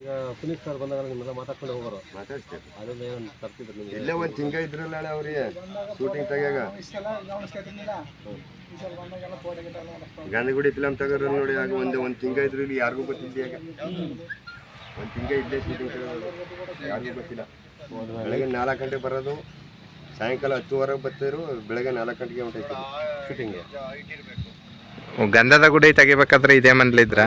ಈಗ ಪುನೀತ್ ಸರ್ ಬಂದಾಗ ನಿಮ್ಮೆಲ್ಲ ಮಾತಾಡ್ಕೊಂಡು ಹೋಗೋರು. ಮಾತಾಡ್ತೀವಿ. ಅದನ್ನ ಏನು ತರ್ತಿದ್ರು ನಿಮ್ಗೆ ಎಲ್ಲೇ ಒಂದು ತಿಂಗ ಇದ್ರಲ್ಲ ಅಣ್ಣ ಅವ್ರಿಗೆ ಶೂಟಿಂಗ್ ತೆಗಿಯಾಗ. ಗಾಂಧಿಗುಡಿ ಫಿಲಮ್ ತಗೋರ ನೋಡಿ ಆಗ ಒಂದು ಒಂದು ತಿಂಗ ಇದ್ರು ಇಲ್ಲಿ ಯಾರಿಗೂ ಗೊತ್ತಿಲ್ಲ ಆಗ ಒಂದು ತಿಂಗ ಇಲ್ಲೇ ಶೂಟಿಂಗ್ ಯಾರಿಗೂ ಗೊತ್ತಿಲ್ಲ. ಬೆಳಗ್ಗೆ ನಾಲ್ಕು ಗಂಟೆ ಬರೋದು ಸಾಯಂಕಾಲ ಹತ್ತುವರೆಗೆ ಬರ್ತಿದ್ರು ಬೆಳಗ್ಗೆ ನಾಲ್ಕು ಗಂಟೆಗೆ ಹೊಂಟೈತಿ ಶೂಟಿಂಗ್ ಗಂಧದ ಗುಡಿ ತೆಗಿಬೇಕಾದ್ರೆ ಇದೇ ಮನೇಲಿದ್ರ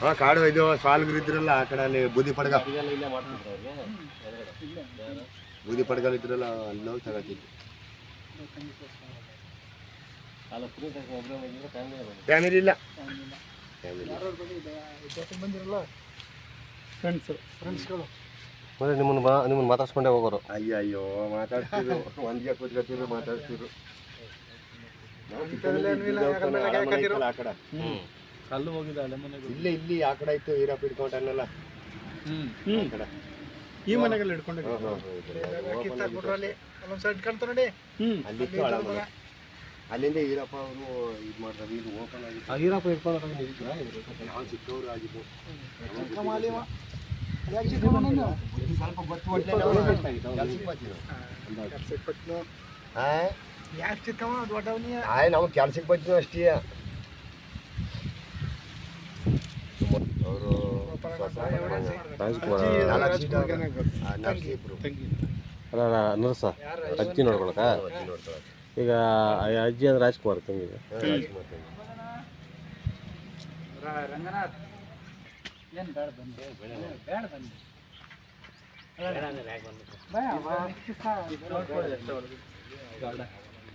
ಹಾಂ ಕಾಡು ಇದು ಸಾಲ್ಗರು ಇದ್ರಲ್ಲ ಆ ಕಡೆ ಅಲ್ಲಿ ಬೂದಿ ಪಡ್ಗ. ಬೂದಿ ಪಡ್ಗಲ್ ಇದ್ರಲ್ಲ ಅಲ್ಲಿ ಹೋಗಿ ತಗೋತಿದ್ವಿ. ಫ್ಯಾಮಿಲಿ ಇಲ್ಲ. ಮತ್ತೆ ನಿಮ್ಮನ್ನ ಮಾ ನಿಮ್ಮನ್ನ ಮಾತಾಡ್ಸ್ಕೊಂಡೆ ಹೋಗೋರು. ಅಯ್ಯೋ ಅಯ್ಯೋ ಮಾತಾಡ್ತಿದ್ರು. ಒಂದಿಗೆ ಕೂತ್ಕೊತಿದ್ರು ಮಾತಾಡ್ತಿದ್ರು ನಾವು ಚಿಕ್ಕಂದಿದ್ದು ಆರಾಮಾಗಿ ಇತ್ತಲ್ಲ ಆ ಕಡೆ ಕಲ್ಲು ಹೋಗಿದ್ದ ಅಲ್ಲೇ ಮನೆಗೆ ಇಲ್ಲೇ ಇಲ್ಲಿ ಆ ಕಡೆ ಇತ್ತು ಹೀರಪ್ಪ ಇಟ್ಕೊಂಡನ್ನಲ್ಲ ಆ ಕಡೆ. ಈ ಮನೆಗಳು ಹಿಡ್ಕೊಂಡು ಅಲ್ಲಿತ್ತು ಹಳೆ ಮನೆ. ಅಲ್ಲಿಂದ ಈರಪ್ಪ ಅವರು ಇದು ಮಾಡ್ತಾರೆ ಇದು ಓಪನ್ ಆಗಿತ್ತು. ಆ ಹೀರಪ್ಪ ನಾವು ಚಿಕ್ಕವರು ಆಗಿದ್ದು. ಸ್ವಲ್ಪ ಗೊತ್ತು ಯಾಕೆ ಚಿಕ್ಕಮ್ಮ ದೊಡ್ಡವನಿ ಆಯ್ ನಾವು ಕೆಲ್ಸಕ್ಕೆ ಬರ್ತೀವಿ ಅಷ್ಟೇ ಅವರು ಅಲ್ಲ ನರ್ಸ ಅಜ್ಜಿ ನೋಡ್ಕೊಳಕ. ಈಗ ಅಜ್ಜಿ ಅಂದ್ರೆ ರಾಜ್ಕುಮಾರ್ ತಂಗಿಗೆ ಹಾ, ರಾಜ್ಕುಮಾರ್ ತಂಗಿ. ರಂಗನಾಥ್ ಏನ್ ಬೇಡ ಬಂದ್ರೆ ಬೇಡ ಬನ್ನಿ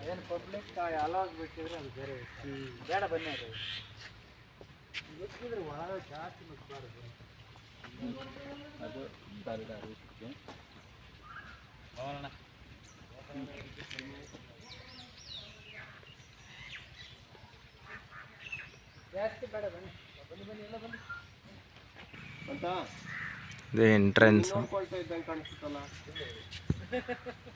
ಏನು ಪಬ್ಲಿಕ್ ಅಲಾಗ್ ಬಿಟ್ಟಿದ್ರೆ ಅದು ಬೇರೆ ಬೇಡ ಬನ್ನಿ ಅದು. ಗೊತ್ತಿದ್ರೆ ಒಳಗೆ ಜಾಸ್ತಿ ಮುಟ್ಬಾರ್ದು ಅದು ಜಾಸ್ತಿ ಬೇಡ ಬನ್ನಿ. ಬನ್ನಿ ಬನ್ನಿ ಎಲ್ಲ ಬನ್ನಿ. ಇದು ಎಂಟ್ರೆನ್ಸ್ ಕಾಣಿಸುತ್ತಲ್ಲ.